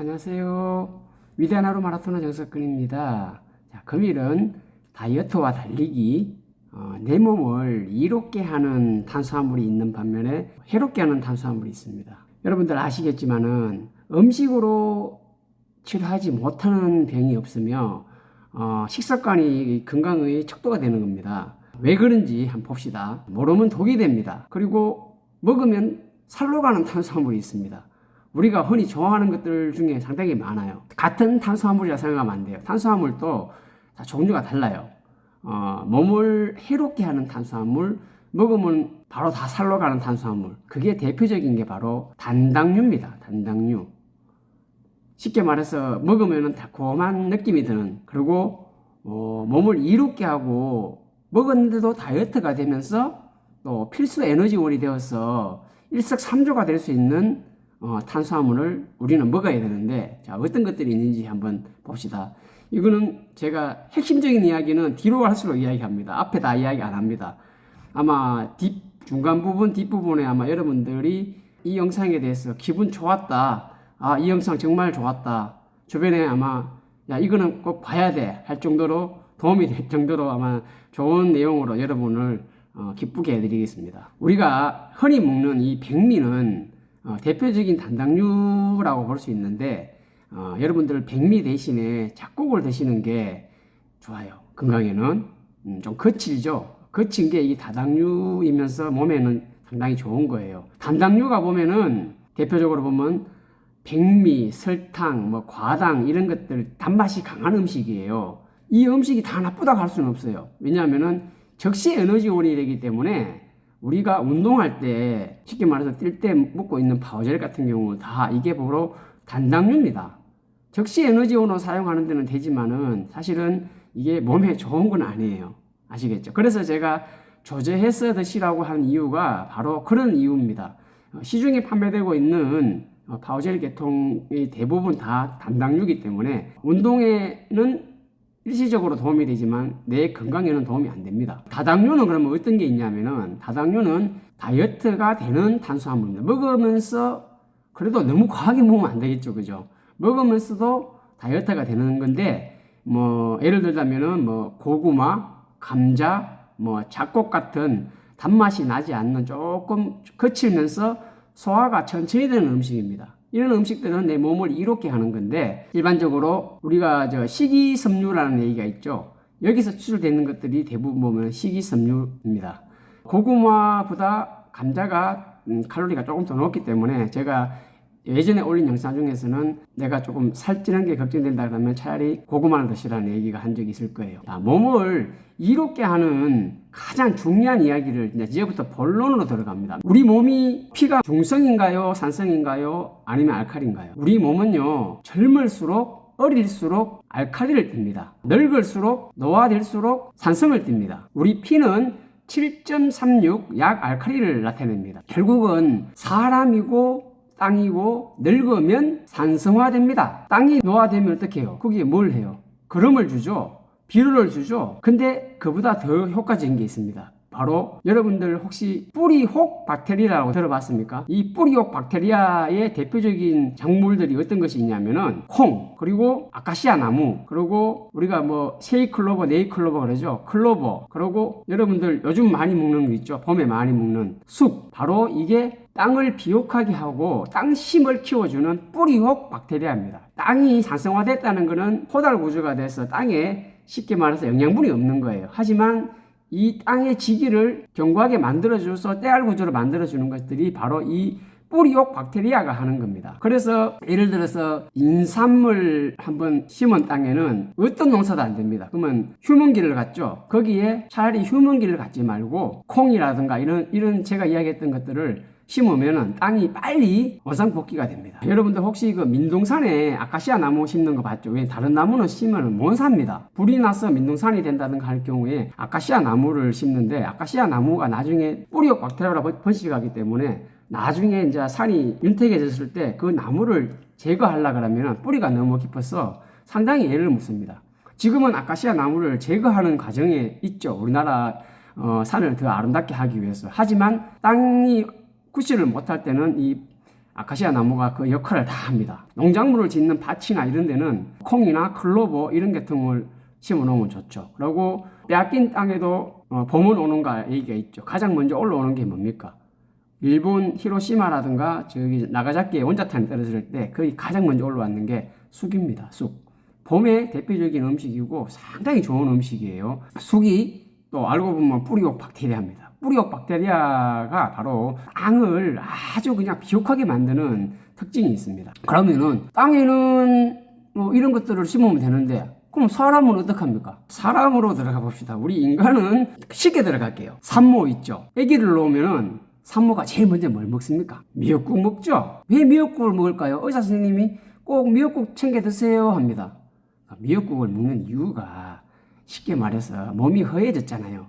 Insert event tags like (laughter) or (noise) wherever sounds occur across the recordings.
안녕하세요. 위대한 하루 마라토너 정석근입니다. 자, 금일은 다이어트와 달리기, 어, 내 몸을 이롭게 하는 탄수화물이 있는 반면에 해롭게 하는 탄수화물이 있습니다. 여러분들 아시겠지만은 음식으로 치료하지 못하는 병이 없으며 어, 식습관이 건강의 척도가 되는 겁니다. 왜 그런지 한번 봅시다. 모르면 독이 됩니다. 그리고 먹으면 살로 가는 탄수화물이 있습니다. 우리가 흔히 좋아하는 것들 중에 상당히 많아요. 같은 탄수화물이라 생각하면 안 돼요. 탄수화물도 다 종류가 달라요. 어, 몸을 해롭게 하는 탄수화물, 먹으면 바로 다 살로 가는 탄수화물. 그게 대표적인 게 바로 단당류입니다. 단당류. 쉽게 말해서 먹으면 달콤한 느낌이 드는 그리고 어, 몸을 이롭게 하고 먹었는데도 다이어트가 되면서 또 필수 에너지원이 되어서 일석삼조가 될 수 있는 어, 탄수화물을 우리는 먹어야 되는데 자 어떤 것들이 있는지 한번 봅시다. 이거는 제가 핵심적인 이야기는 뒤로 갈수록 이야기합니다. 앞에 다 이야기 안 합니다. 아마 뒷 중간 부분 뒷 부분에 아마 여러분들이 이 영상에 대해서 기분 좋았다. 아, 이 영상 정말 좋았다. 주변에 아마 야, 이거는 꼭 봐야 돼. 할 정도로 도움이 될 정도로 아마 좋은 내용으로 여러분을 어, 기쁘게 해드리겠습니다. 우리가 흔히 먹는 이 백미는 어, 대표적인 단당류라고 볼 수 있는데 어, 여러분들 백미 대신에 잡곡을 드시는 게 좋아요. 건강에는 음, 좀 거칠죠. 거친 게 이 다당류이면서 몸에는 상당히 좋은 거예요. 단당류가 보면은 대표적으로 보면 백미, 설탕, 뭐 과당 이런 것들 단맛이 강한 음식이에요. 이 음식이 다 나쁘다고 할 수는 없어요. 왜냐하면은 적시 에너지원이 되기 때문에 우리가 운동할 때 쉽게 말해서 뛸 때 먹고 있는 파워젤 같은 경우 다 이게 바로 단당류입니다. 적시 에너지원으로 사용하는 데는 되지만은 사실은 이게 몸에 좋은 건 아니에요. 아시겠죠? 그래서 제가 조제해서 드시라고 한 이유가 바로 그런 이유입니다. 어, 시중에 판매되고 있는 어, 파워젤 계통의 대부분 다 단당류이기 때문에 운동에는 일시적으로 도움이 되지만 내 건강에는 도움이 안 됩니다. 다당류는 그러면 어떤 게 있냐면은 다당류는 다이어트가 되는 탄수화물입니다. 먹으면서 그래도 너무 과하게 먹으면 안 되겠죠. 그죠? 먹으면서도 다이어트가 되는 건데 뭐 예를 들자면은 뭐 고구마, 감자, 뭐 잡곡 같은 단맛이 나지 않는 조금 거칠면서 소화가 천천히 되는 음식입니다. 이런 음식들은 내 몸을 이롭게 하는 건데 일반적으로 우리가 저 식이섬유라는 얘기가 있죠. 여기서 추출되는 것들이 대부분 보면 식이섬유입니다. 고구마보다 감자가 음, 칼로리가 조금 더 높기 때문에 제가 예전에 올린 영상 중에서는 내가 조금 살찌는 게 걱정된다 그러면 차라리 고구마를 드시라는 얘기가 한 적이 있을 거예요. 자, 몸을 이롭게 하는 가장 중요한 이야기를 이제 이제부터 본론으로 들어갑니다. 우리 몸이 피가 중성인가요? 산성인가요? 아니면 알칼리인가요? 우리 몸은요, 젊을수록 어릴수록 알칼리를 띱니다. 늙을수록 노화될수록 산성을 띱니다. 우리 피는 7.36 약 알칼리를 나타냅니다. 결국은 사람이고 땅이고 늙으면 산성화됩니다. 땅이 노화되면 어떻게 해요? 거기에 뭘 해요? 그름을 주죠. 비료를 주죠. 근데 그보다 더 효과적인 게 있습니다. 바로 여러분들 혹시 뿌리혹 박테리아라고 들어봤습니까? 이 뿌리혹 박테리아의 대표적인 작물들이 어떤 것이 있냐면은 콩, 그리고 아카시아 나무, 그리고 우리가 뭐 세이클로버, 네이클로버 그러죠. 클로버, 그리고 여러분들 요즘 많이 먹는 거 있죠. 봄에 많이 먹는 쑥. 바로 이게 땅을 비옥하게 하고 땅 심을 키워주는 뿌리혹 박테리아입니다. 땅이 산성화됐다는 것은 포달 구조가 돼서 땅에 쉽게 말해서 영양분이 없는 거예요. 하지만 이 땅의 지기를 견고하게 만들어줘서 때알 구조를 만들어주는 것들이 바로 이 뿌리옥 박테리아가 하는 겁니다. 그래서 예를 들어서 인삼을 한번 심은 땅에는 어떤 농사도 안 됩니다. 그러면 휴먼기를 갖죠. 거기에 차라리 휴먼기를 갖지 말고 콩이라든가 이런 이런 제가 이야기했던 것들을 심으면은 땅이 빨리 원상복귀가 됩니다. 여러분들 혹시 그 민둥산에 아카시아 나무 심는 거 봤죠? 왜 다른 나무는 심으면 못 삽니다. 불이 나서 민둥산이 된다든가 할 경우에 아카시아 나무를 심는데 아카시아 나무가 나중에 뿌리옥 박테리아로 번식하기 때문에 나중에 이제 산이 윤택해졌을 때 그 나무를 제거하려 그러면 뿌리가 너무 깊어서 상당히 애를 묻습니다. 지금은 아카시아 나무를 제거하는 과정에 있죠. 우리나라 어, 산을 더 아름답게 하기 위해서. 하지만 땅이 구실을 못할 때는 이 아카시아 나무가 그 역할을 다 합니다. 농작물을 짓는 밭이나 이런 데는 콩이나 클로버 이런 계통을 심어 놓으면 좋죠. 그리고 빼앗긴 땅에도 어, 봄은 오는가 얘기가 있죠. 가장 먼저 올라오는 게 뭡니까? 일본 히로시마라든가 저기 나가자키에 원자탄이 떨어질 때 거의 가장 먼저 올라왔는 게 쑥입니다. 쑥. 봄의 대표적인 음식이고 상당히 좋은 음식이에요. 쑥이 또 알고 보면 뿌리옥 박테리아입니다. 뿌리옥 박테리아가 바로 땅을 아주 그냥 비옥하게 만드는 특징이 있습니다. 그러면은 땅에는 뭐 이런 것들을 심으면 되는데 그럼 사람은 어떡합니까? 사람으로 들어가 봅시다. 우리 인간은 쉽게 들어갈게요. 산모 있죠. 아기를 놓으면은 산모가 제일 먼저 뭘 먹습니까? 미역국 먹죠. 왜 미역국을 먹을까요? 의사 선생님이 꼭 미역국 챙겨 드세요 합니다. 미역국을 먹는 이유가 쉽게 말해서 몸이 허해졌잖아요.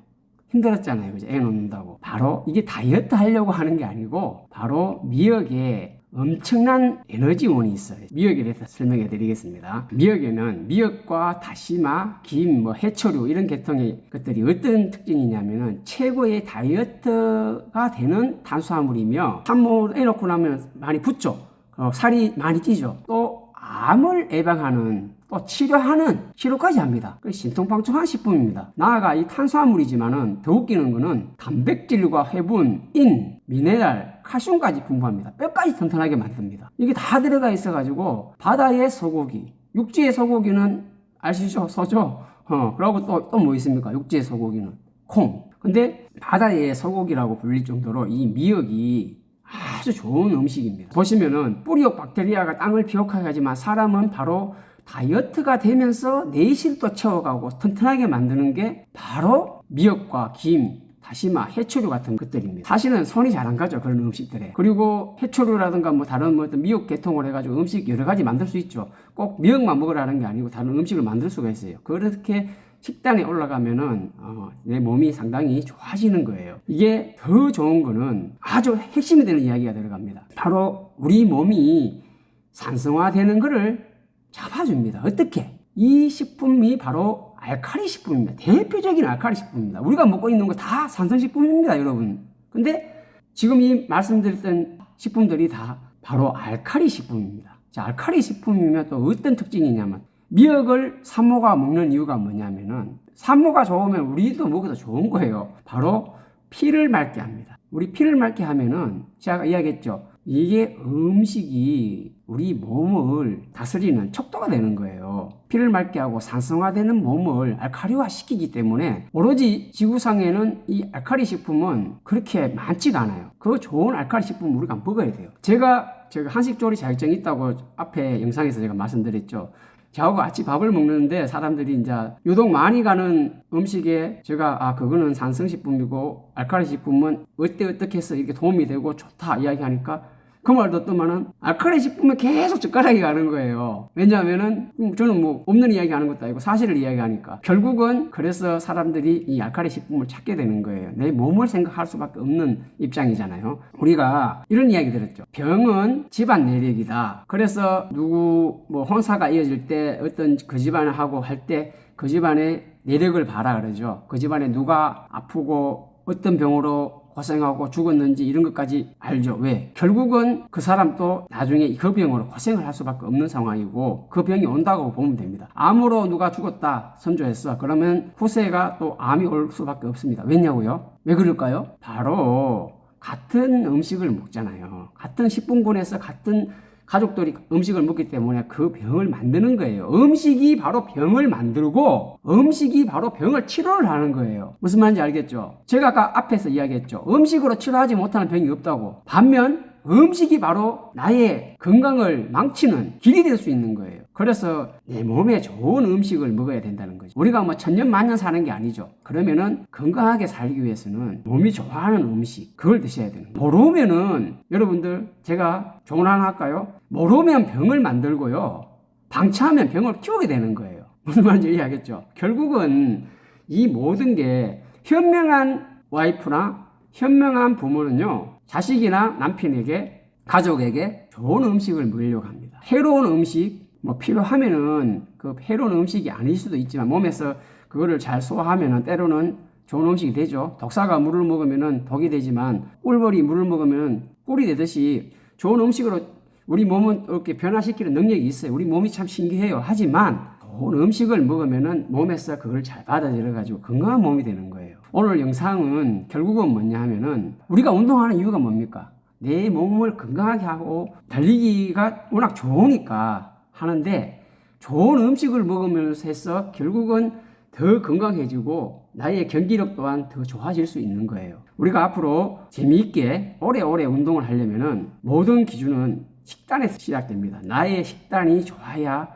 힘들었잖아요. 그죠? 애 놓는다고. 바로 이게 다이어트 하려고 하는 게 아니고 바로 미역에 엄청난 에너지원이 있어요. 미역에 대해서 설명해 드리겠습니다. 미역에는 미역과 다시마, 김, 뭐 해초류 이런 계통의 것들이 어떤 특징이냐면은 최고의 다이어트가 되는 탄수화물이며 산모 해놓고 나면 많이 붙죠. 어, 살이 많이 찌죠. 또 암을 예방하는 또 치료하는 치료까지 합니다. 그 신통방통한 식품입니다. 나아가 이 탄수화물이지만은 더 웃기는 거는 단백질과 회분, 인, 미네랄, 칼슘까지 풍부합니다. 뼈까지 튼튼하게 만듭니다. 이게 다 들어가 있어가지고 바다의 소고기, 육지의 소고기는 아시죠? 소죠? 어, 그리고 또, 또 뭐 있습니까? 육지의 소고기는 콩. 근데 바다의 소고기라고 불릴 정도로 이 미역이 아주 좋은 음식입니다. 보시면은 뿌리옥 박테리아가 땅을 비옥하게 하지만 사람은 바로 다이어트가 되면서 내실도 채워가고 튼튼하게 만드는 게 바로 미역과 김, 다시마, 해초류 같은 것들입니다. 사실은 손이 잘 안 가죠. 그런 음식들에. 그리고 해초류라든가 뭐 다른 뭐 어떤 미역 계통을 해가지고 음식 여러 가지 만들 수 있죠. 꼭 미역만 먹으라는 게 아니고 다른 음식을 만들 수가 있어요. 그렇게 식단에 올라가면은 어, 내 몸이 상당히 좋아지는 거예요. 이게 더 좋은 거는 아주 핵심이 되는 이야기가 들어갑니다. 바로 우리 몸이 산성화되는 것을 잡아줍니다. 어떻게? 이 식품이 바로 알카리 식품입니다. 대표적인 알카리 식품입니다. 우리가 먹고 있는 거 다 산성 식품입니다, 여러분. 근데 지금 이 말씀드렸던 식품들이 다 바로 알카리 식품입니다. 자, 알카리 식품이면 또 어떤 특징이냐면 미역을 산모가 먹는 이유가 뭐냐면은 산모가 좋으면 우리도 먹어도 좋은 거예요. 바로 피를 맑게 합니다. 우리 피를 맑게 하면은 제가 이야기했죠. 이게 음식이 우리 몸을 다스리는 척도가 되는 거예요. 피를 맑게 하고 산성화되는 몸을 알카리화 시키기 때문에 오로지 지구상에는 이 알카리 식품은 그렇게 많지가 않아요. 그 좋은 알카리 식품 우리가 먹어야 돼요. 제가 제가 한식조리 자격증이 있다고 앞에 영상에서 제가 말씀드렸죠. 저하고 같이 밥을 먹는데 사람들이 이제 유독 많이 가는 음식에 제가 아 그거는 산성식품이고 알카리 식품은 어때 어떻게 해서 이렇게 도움이 되고 좋다 이야기하니까 그말 듣더만은 알카리 식품에 계속 젓가락이 가는 거예요. 왜냐하면은 음, 저는 뭐 없는 이야기 하는 것도 아니고 사실을 이야기하니까 결국은 그래서 사람들이 이 알카리 식품을 찾게 되는 거예요. 내 몸을 생각할 수밖에 없는 입장이잖아요. 우리가 이런 이야기 들었죠. 병은 집안 내력이다. 그래서 누구 뭐 혼사가 이어질 때 어떤 그 집안을 하고 할 때 그 집안의 내력을 봐라 그러죠. 그 집안에 누가 아프고 어떤 병으로 고생하고 죽었는지 이런 것까지 알죠. 왜? 결국은 그 사람도 나중에 그 병으로 고생을 할 수밖에 없는 상황이고 그 병이 온다고 보면 됩니다. 암으로 누가 죽었다 선조했어. 그러면 후세가 또 암이 올 수밖에 없습니다. 왜냐고요? 왜 그럴까요? 바로 같은 음식을 먹잖아요. 같은 식분군에서 같은 가족들이 음식을 먹기 때문에 그 병을 만드는 거예요. 음식이 바로 병을 만들고 음식이 바로 병을 치료를 하는 거예요. 무슨 말인지 알겠죠? 제가 아까 앞에서 이야기했죠. 음식으로 치료하지 못하는 병이 없다고. 반면 음식이 바로 나의 건강을 망치는 길이 될 수 있는 거예요. 그래서 내 몸에 좋은 음식을 먹어야 된다는 거죠. 우리가 뭐 천년 만년 사는 게 아니죠. 그러면은 건강하게 살기 위해서는 몸이 좋아하는 음식 그걸 드셔야 되는 거예요. 모르면은 여러분들 제가 조언 하나 할까요? 모르면 병을 만들고요. 방치하면 병을 키우게 되는 거예요. (laughs) 무슨 말인지 이해하겠죠? 결국은 이 모든 게 현명한 와이프나 현명한 부모는요. 자식이나 남편에게 가족에게 좋은 음식을 먹이려고 합니다. 해로운 음식 뭐 필요하면은 그 해로운 음식이 아닐 수도 있지만 몸에서 그거를 잘 소화하면은 때로는 좋은 음식이 되죠. 독사가 물을 먹으면은 독이 되지만 꿀벌이 물을 먹으면 꿀이 되듯이 좋은 음식으로 우리 몸은 이렇게 변화시키는 능력이 있어요. 우리 몸이 참 신기해요. 하지만 좋은 음식을 먹으면은 몸에서 그걸 잘 받아들여 가지고 건강한 몸이 되는 거예요. 오늘 영상은 결국은 뭐냐 하면은 우리가 운동하는 이유가 뭡니까? 내 몸을 건강하게 하고 달리기가 워낙 좋으니까 하는데 좋은 음식을 먹으면서 해서 결국은 더 건강해지고 나의 경기력 또한 더 좋아질 수 있는 거예요. 우리가 앞으로 재미있게 오래오래 운동을 하려면은 모든 기준은 식단에서 시작됩니다. 나의 식단이 좋아야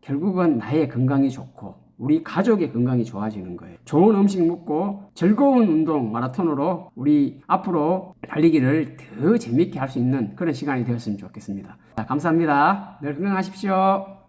결국은 나의 건강이 좋고 우리 가족의 건강이 좋아지는 거예요. 좋은 음식 먹고 즐거운 운동 마라톤으로 우리 앞으로 달리기를 더 재밌게 할 수 있는 그런 시간이 되었으면 좋겠습니다. 자, 감사합니다. 늘 건강하십시오.